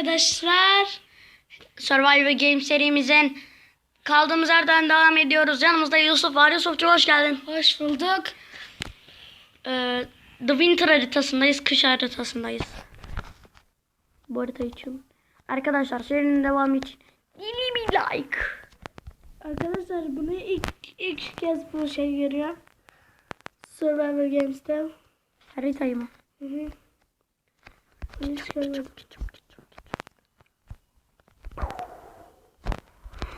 arkadaşlar. Survivor Game serimizin kaldığımız yerden devam ediyoruz. Yanımızda Yusuf var. Yusuf'cum hoş geldin. Hoş bulduk. Ee, The Winter haritasındayız. Kış haritasındayız. Bu harita için. Arkadaşlar serinin devamı için deli bir like. Arkadaşlar bunu ilk ilk kez bu şey görüyorum. Survivor Games'te. Haritayı mı? Hı hı. Hiç görmedim.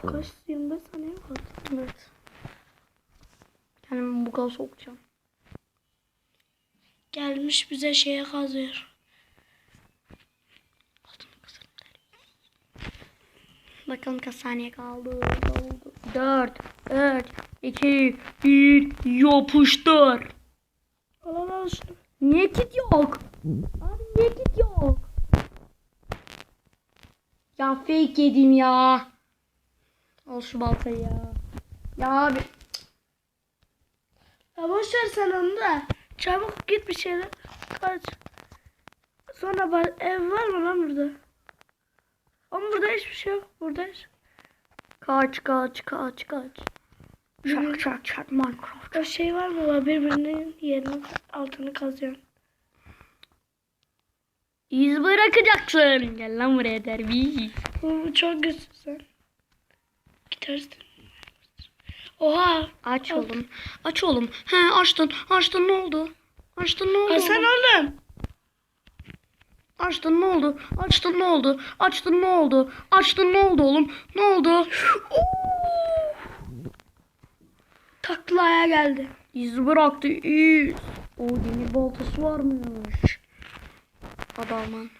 Kaç 25 saniye kaldı? Evet. Kendimi buga sokacağım. Gelmiş bize şeye kazıyor. Bakalım kaç saniye kaldı. Oldu. 4, 3, 2, 1, yapıştır. Al al al şunu. Niye kit yok? Abi niye kit yok? Ya fake yedim ya. Al şu baltayı ya. Ya abi. Ya boş ver sen onu da. Çabuk git bir şeyler. Kaç. Sonra bar- ev var mı lan burada? Ama burada hiçbir şey yok. Burada hiç. Kaç kaç kaç kaç. Çak çak çak Minecraft. O şey var mı? Var birbirinin yerinin altını kazıyor. İz bırakacaksın. Gel lan buraya derbi. Bu çok güçsüz Gidersin. Oha. Aç oğlum. Aç oğlum. He açtın. Açtın ne oldu? Açtın ne oldu? Hasan oğlum? oğlum. Açtın ne oldu? Açtın ne oldu? Açtın ne oldu? Açtın ne oldu oğlum? Ne oldu? Taklaya geldi. İz bıraktı iz. O demir baltası varmış. Adamın.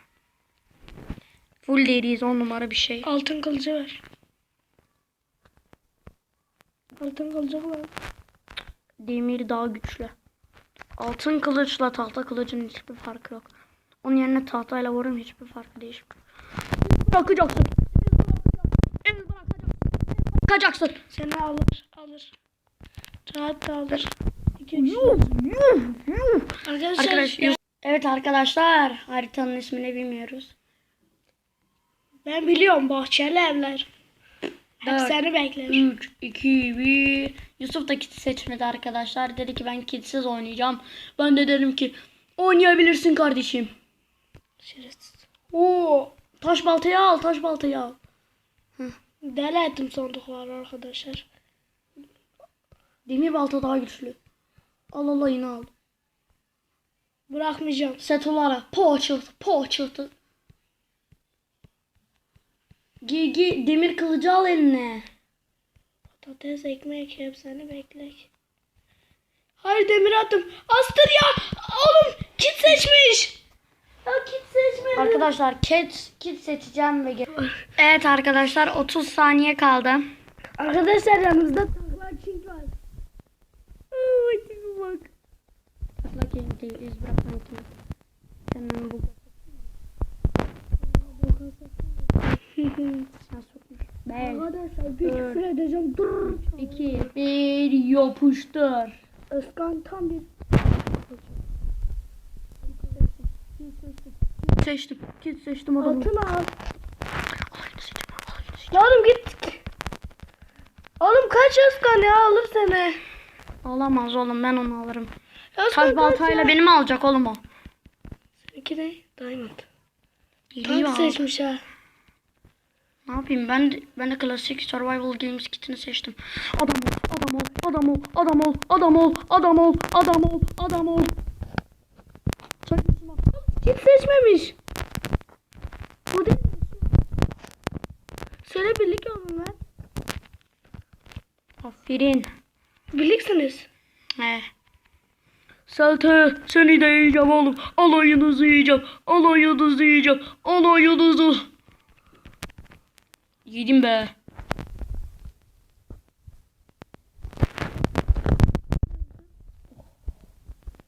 Full deriyiz on numara bir şey. Altın kılıcı var. Altın kılıcı var. Demir daha güçlü. Altın kılıçla tahta kılıcın hiçbir farkı yok. Onun yerine tahtayla vururum hiçbir farkı değişmiyor. Bırakacaksın. İz bırakacaksın. İz bırakacaksın. Seni alır. Alır. Rahat da alır. İki, üç. Yuh, yuh, yuh. Arkadaşlar, Arkadaşlar, evet arkadaşlar haritanın ismini bilmiyoruz. ben biliyorum bahçeli evler. Hep Dört. seni bekler. 3, 2, 1. Yusuf da kit seçmedi arkadaşlar. Dedi ki ben kitsiz oynayacağım. Ben de dedim ki oynayabilirsin kardeşim. Şerefsiz. Oo, taş baltayı al, taş baltayı al. Deli ettim sandıklar arkadaşlar. Demir balta daha güçlü. Al al yine al. Bırakmayacağım. Set olarak po çıktı, po çıktı. Giy giy demir kılıcı al eline. Patates, ekmek hep seni beklek. Hayır demir attım. Astır ya. Oğlum kit seçmiş. Ya kit seçmedi. Arkadaşlar kit kit seçeceğim ve Evet arkadaşlar 30 saniye kaldı. Arkadaşlar yanımızda takla king var. Tipi bak. Atla game değil iz bırakmayın ki. Hemen bu sen sokmuş. 5, Arkadaşlar bir küfür edeceğim. Dur. 2, 1 yapıştır. Özkan tam bir Seçtim. Kit seçtim adamı. altın al. Oğlum git. Oğlum kaç Özkan ya alır seni. Alamaz oğlum ben onu alırım. Özkan Taş baltayla ya? benim alacak oğlum o. Seninki ne? Diamond. Tank seçmiş ha. Ne yapayım ben de, ben de klasik survival games kitini seçtim. Adam ol, adam ol, adam ol, adam ol, adam ol, adam ol, adam ol, adam ol. Kit seçmemiş. Bu değil mi? Söyle birlik olun lan. Aferin. Birliksiniz. He. Salte seni de yiyeceğim oğlum. Alayınızı yiyeceğim. Alayınızı yiyeceğim. Alayınızı. Yedim be.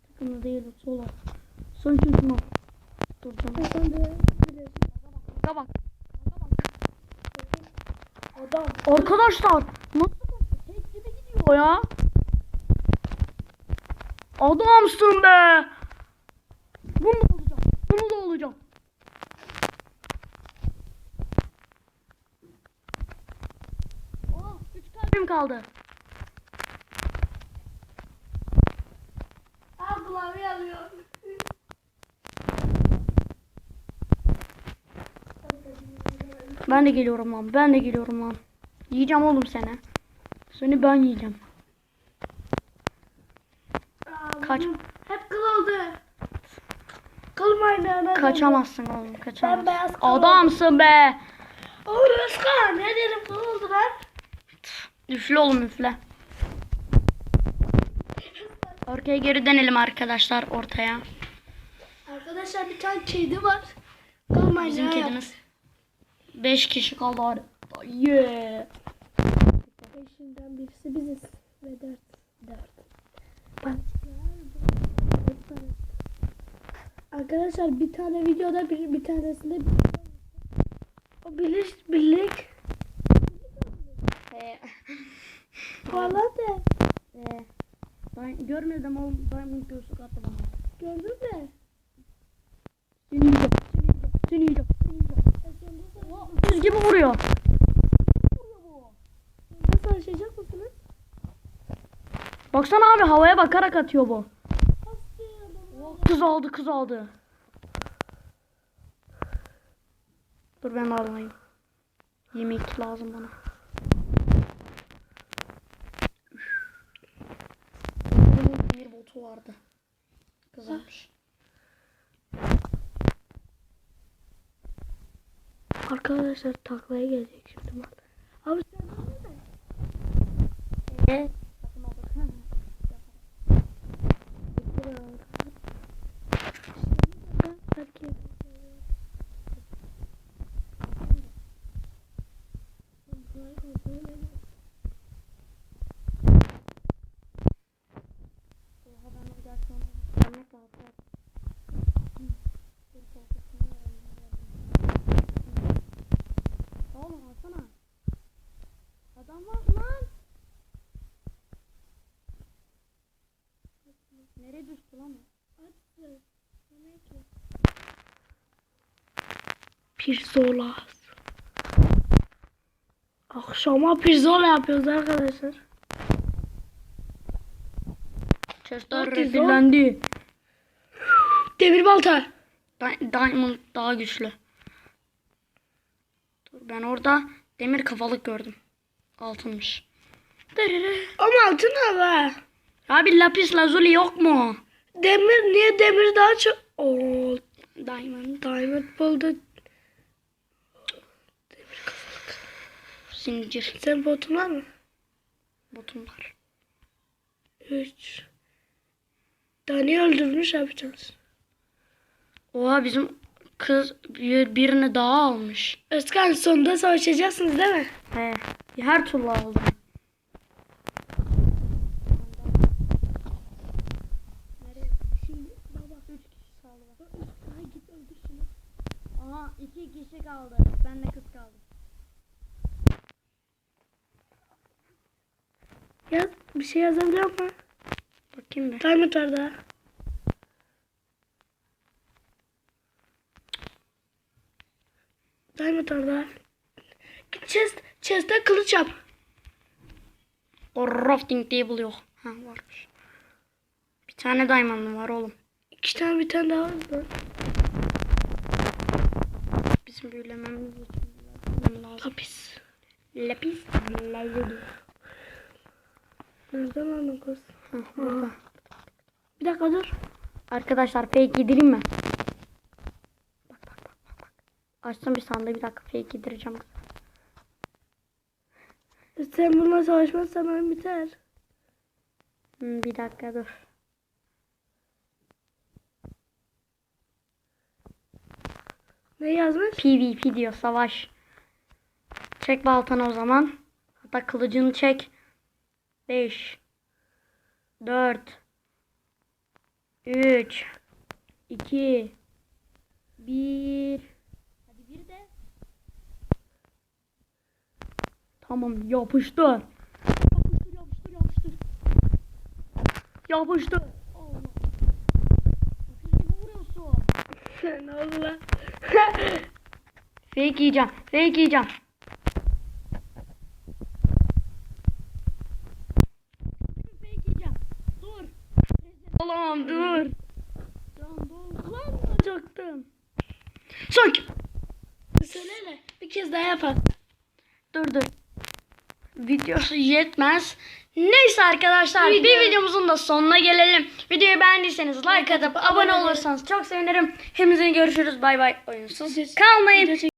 Takımda değil sola. Sen kimsin o? Dur canım. Sen de Bak bak. adam. Arkadaşlar nasıl tek gibi gidiyor ya? Adamsın be. Bunu da alacağım. Bunu da alacağım. Klavyem kaldı. Al klavye alıyor. Ben de geliyorum lan. Ben de geliyorum lan. Yiyeceğim oğlum seni. Seni ben yiyeceğim. Aa, Kaç- Hep kıl oldu. Kıl maydanı. Kaçamazsın oğlum. Kaçamazsın. Adamsın be. Oğlum Özkan ne derim kıl oldu lan. Üfle oğlum üfle. Ortaya geri dönelim arkadaşlar ortaya. Arkadaşlar bir tane kedi var. Kıl maydanı. Bizim kedimiz. 5 kişi kaldı hadi. Yeah. Beşinden birisi biziz. Ve dört. Dört. Arkadaşlar bir tane videoda bir, bir tanesinde o birlik birlik Valla de Ee, ben görmedim oğlum. Diamond gözlük attı bana. gördün mü? Seni yiyeceğim. Seni yiyeceğim. Düz gibi vuruyor. Nasıl açacak mısınız? Baksana abi havaya bakarak atıyor bu. Kız aldı kız aldı. Dur ben alayım. Yemek lazım bana. Vardı. Kızarmış. Arkadaşlar taklaya gelecek şimdi bak. Abi sen ne Pirzola. Akşama pirzola yapıyoruz arkadaşlar. Herkes refillendi. Demir balta. Di- Diamond daha güçlü. Dur ben orada demir kafalık gördüm. Altınmış. Ama altın hava. Abi lapis lazuli yok mu? Demir niye demir daha çok? Oo, Diamond. diamond buldu. Zincir. Sen botun var mı? Botumlar. 3. Dani öldürmüş yapacağız. Oha bizim kız bir, birini daha almış. Özkan sonunda savaşacaksınız değil mi? He. Her türlü aldı. Şimdi baba 3 kişi kaldı. Ay git öldür şunu. Aha iki kişi kaldı. Ben de kız kaldı. Yaz bir şey yazabiliyor musun? Bakayım. Diamond var daha. Diamond var daha. Git chest, chest'e kılıç yap. O rafting table yok. Ha varmış. Bir tane diamond'ım var oğlum. İki tane bir tane daha var? Bizim büyülememiz lazım. Lapis. Lapis lazuli. Nereden aldın kız? Burada. Bir dakika dur. Arkadaşlar fake yedireyim mi? Bak bak bak bak. bak. Açtım bir sandığı bir dakika fake yedireceğim. Sen bununla savaşmazsan oyun biter. Hmm, bir dakika dur. Ne yazmış? PvP diyor savaş. Çek baltanı o zaman. Hatta kılıcını çek. 5 4 3 2 1 Hadi bir de. Tamam yapıştır. Yapıştır yapıştır yapıştır. Yapıştır. Allah. Oldu lan? Fake yiyeceğim. Fake yiyeceğim. Tamam dur. Tamam dolduramayacaktım. Son ki- Söyle bir kez daha yapalım. Dur. Videosu yetmez. Neyse arkadaşlar bir Video- videomuzun da sonuna gelelim. Videoyu beğendiyseniz like atıp abone olursanız çok sevinirim. Hepinize görüşürüz. Bay bay. Oyunsuz kalmayın.